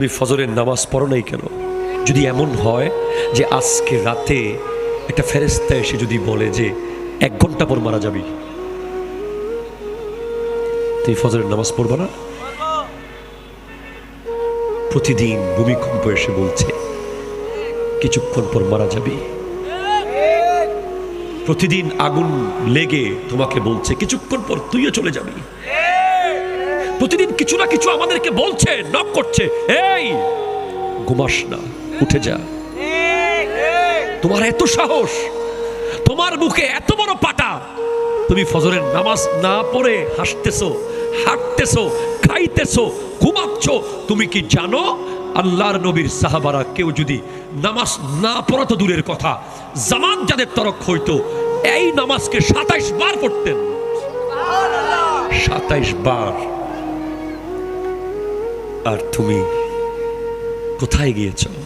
তুমি ফজরের নামাজ পড়ো নাই কেন? যদি এমন হয় যে আজকে রাতে একটা ফেরেস্তা এসে যদি বলে যে এক ঘণ্টা পর মারা যাবি, তুমি ফজরের নামাজ পড়বা না? প্রতিদিন ভূমিকম্প এসে বলছে, কিছুক্ষণ পর মারা যাবি। প্রতিদিন আগুন লেগে তোমাকে বলছে, কিছুক্ষণ পর তুইও চলে যাবি। প্রতিদিন কিছু না কিছু আমাদেরকে বলছে নক করছে, এই, ঘুমাস না, উঠে যা। তোমার এত সাহস, তোমার মুখে এত বড় পাটা। তুমি ফজরের নামাজ না পড়ে হাসতেছো, হাঁটতেছো, খাইতেছো, ঘুমাচ্ছ, তুমি কি জানো? আল্লাহর নবীর সাহাবারা কেউ যদি নামাজ না পড়া তো দূরের কথা জামান যাদের তরক হইতো, এই নামাজকে সাতাইশ বার পড়তেন। সাতাইশ বার। আর তুমি কোথায় গিয়েছো?